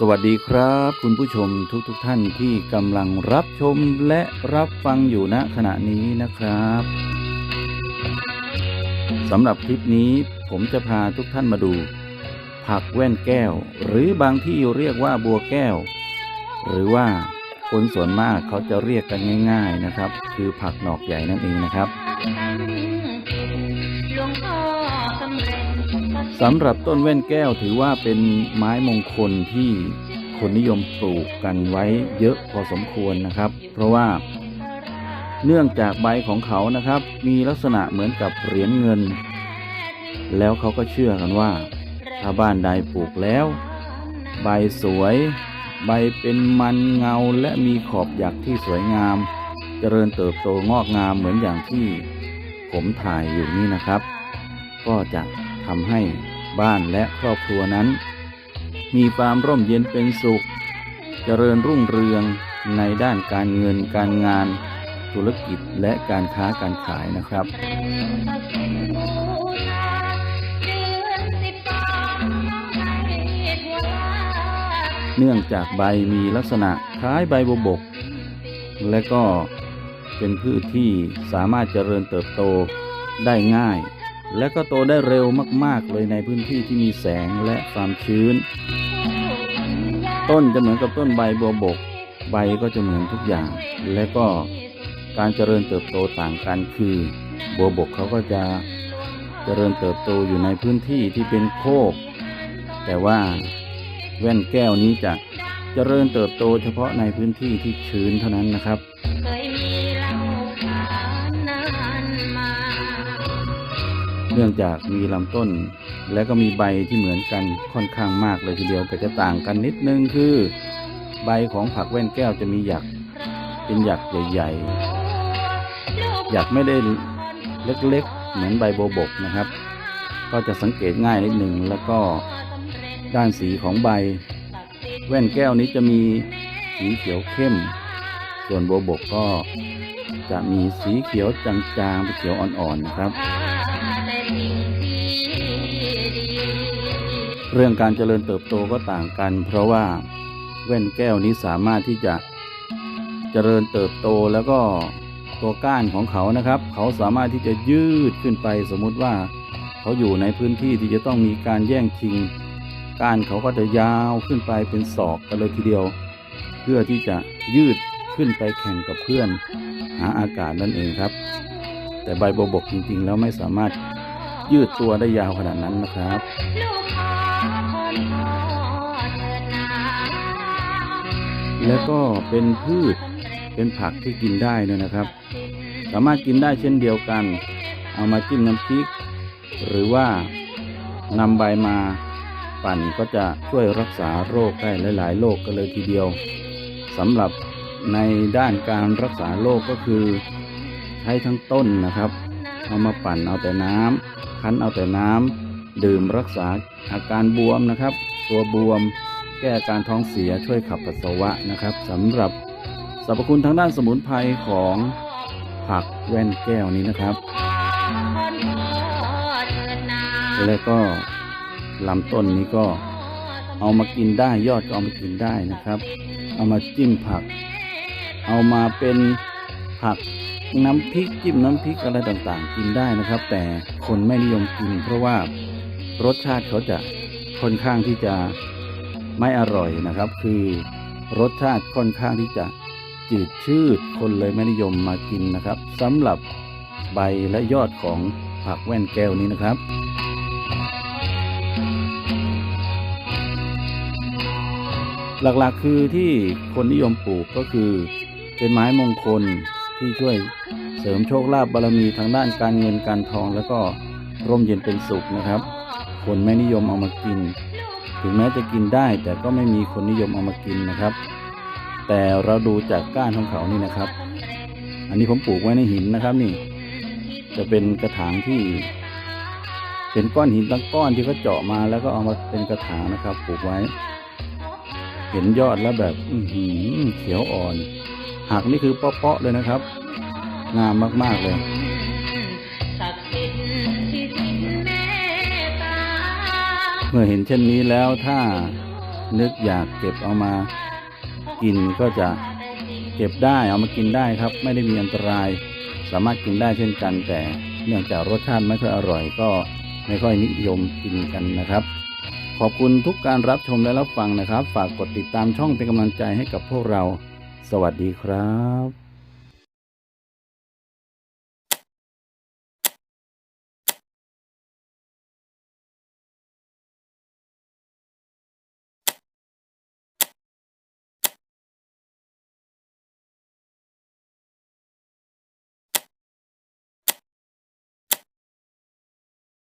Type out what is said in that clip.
สวัสดีครับ คุณผู้ชมทุกๆทท่านที่กำลังรับชมและรับฟังอยู่ณขณะนี้นะครับสำหรับคลิปนี้ผมจะพาทุกท่านมาดู ผักแว่นแก้ว หรือบางที่เรียกว่าบัวแก้ว หรือว่าคนส่วนมากเขาจะเรียกกันง่าย ๆนะครับ คือผักหนอกใหญ่นั่นเองนะครับ สำหรับต้นแว่นแก้วถือว่าเป็นไม้มงคลที่คนนิยมปลูกกันไว้เยอะพอสมควรนะครับ เพราะว่าเนื่องจากใบของเขานะครับ มีลักษณะเหมือนกับเหรียญเงิน แล้วเขาก็เชื่อกันว่า ถ้าบ้านใดปลูกแล้ว ใบสวย ใบเป็นมันเงาและมีขอบหยักที่สวยงาม เจริญเติบโตงอกงามเหมือนอย่างที่ผมถ่ายอยู่นี่นะครับ ก็จะ ทำให้บ้านและครอบครัวนั้น มีความร่มเย็นเป็นสุข เจริญรุ่งเรืองในด้านการเงินการงาน ธุรกิจและการค้าการขายนะครับเนื่องจากใบมีลักษณะคล้ายใบบัวบก และก็เป็นพืชที่สามารถเจริญเติบโตได้ง่าย และก็โตได้เร็วมาก ๆ เลยในพื้นที่ที่มีแสงและความชื้น ต้นจะเหมือนกับต้นใบบัวบก ใบก็จะเหมือนทุกอย่าง และก็การเจริญเติบโตต่างกันคือ บัวบกเขาก็จะเจริญเติบโตอยู่ในพื้นที่ที่เป็นโคก แต่ว่าแว่นแก้วนี้จะเจริญเติบโตเฉพาะในพื้นที่ที่ชื้นเท่านั้นนะครับ เนื่องจากมีลำต้น และก็มีใบที่เหมือนกันค่อนข้างมากเลยทีเดียวแต่จะต่างกันนิดนึงคือ ใบของผักแว่นแก้วจะมีหยักเป็นหยักใหญ่ๆหยักไม่ได้เล็กๆ เหมือนใบโบบกนะครับ ก็จะสังเกตง่ายนิดหนึ่งแล้วก็ด้านสีของใบ แว่นแก้วนี้จะมีสีเขียวเข้ม ส่วนโบบกก็จะมีสีเขียวจางๆเป็นเขียวอ่อนๆนะครับ เรื่องการเจริญเติบโตก็ต่างกัน เพราะว่าแว่นแก้วนี้สามารถที่จะเจริญเติบโตแล้วก็ตัวก้านของเขานะครับ เขาสามารถที่จะยืดขึ้นไป สมมุติว่าเขาอยู่ในพื้นที่ที่จะต้องมีการแย่งชิงก้านเขาก็จะยาวขึ้นไปเป็นศอกกันเลยทีเดียว เพื่อที่จะยืดขึ้นไปแข่งกับเพื่อน หาอากาศนั่นเองครับ แต่ใบบบกจริงๆ แล้วไม่สามารถยืดตัวได้ยาวขนาดนั้นนะครับ แล้วก็เป็นพืชเป็นผักที่กินได้ด้วยนะครับ สามารถกินได้เช่นเดียวกัน เอามาจิ้มน้ำพริก หรือว่านำใบมาปั่นก็จะช่วยรักษาโรคได้หลาย ๆ โรคกันเลยทีเดียวสำหรับในด้านการรักษาโรคก็คือ ใช้ทั้งต้นนะครับ เอามาปั่นเอาแต่น้ำคั้นเอาแต่น้ำดื่มรักษาอาการบวมนะครับ ตัวบวม แก้อาการท้องเสียช่วยขับปัสสาวะนะครับสำหรับสรรพคุณทางด้านสมุนไพรของผักแว่นแก้วนี้นะครับ และก็ลำต้นนี้ก็เอามากินได้ยอดก็เอามากินได้นะครับ เอามาจิ้มผัก เอามาเป็นผักน้ำพริกจิ้มน้ำพริกอะไรต่างๆ กินได้นะครับ แต่คนไม่นิยมกิน เพราะว่ารสชาติเขาจะค่อนข้างที่จะ ไม่อร่อยนะครับ คือรสชาติค่อนข้างที่จะจืดชืดคนเลยไม่นิยมมากินนะครับสำหรับใบและยอดของผักแว่นแก้วนี้นะครับหลักๆคือที่คนนิยมปลูกก็คือเป็นไม้มงคลที่ช่วยเสริมโชคลาภบารมีทางด้านการเงินการทอง แล้วก็ร่มเย็นเป็นสุขนะครับ คนไม่นิยมเอามากิน ถึงแม้จะกินได้แต่ก็ไม่มีคนนิยมเอามากินนะครับ แต่เราดูจากก้านของเขานี่นะครับ อันนี้ผมปลูกไว้ในหินนะครับนี่ จะเป็นกระถางที่ เป็นก้อนหินตั้งก้อนที่เขาเจาะมาแล้วก็เอามาเป็นกระถางนะครับปลูกไว้ เห็นยอดแล้วแบบ อืเขียวอ่อนหักนี่คือเปาะๆเลยนะครับ งามมากๆเลย มื่อเห็นเช่นนี้แล้วถ้านึกอยากเก็บเอามากินก็จะเก็บได้เอามากินได้ครับ ไม่ได้มีอันตราย สามารถกินได้เช่นกัน แต่เนื่องจากรสชาติไม่ค่อยอร่อยก็ไม่ค่อยนิยมกินกันนะครับ ขอบคุณทุกการรับชมและรับฟังนะครับ ฝากกดติดตามช่องเป็นกำลังใจให้กับพวกเรา สวัสดีครับ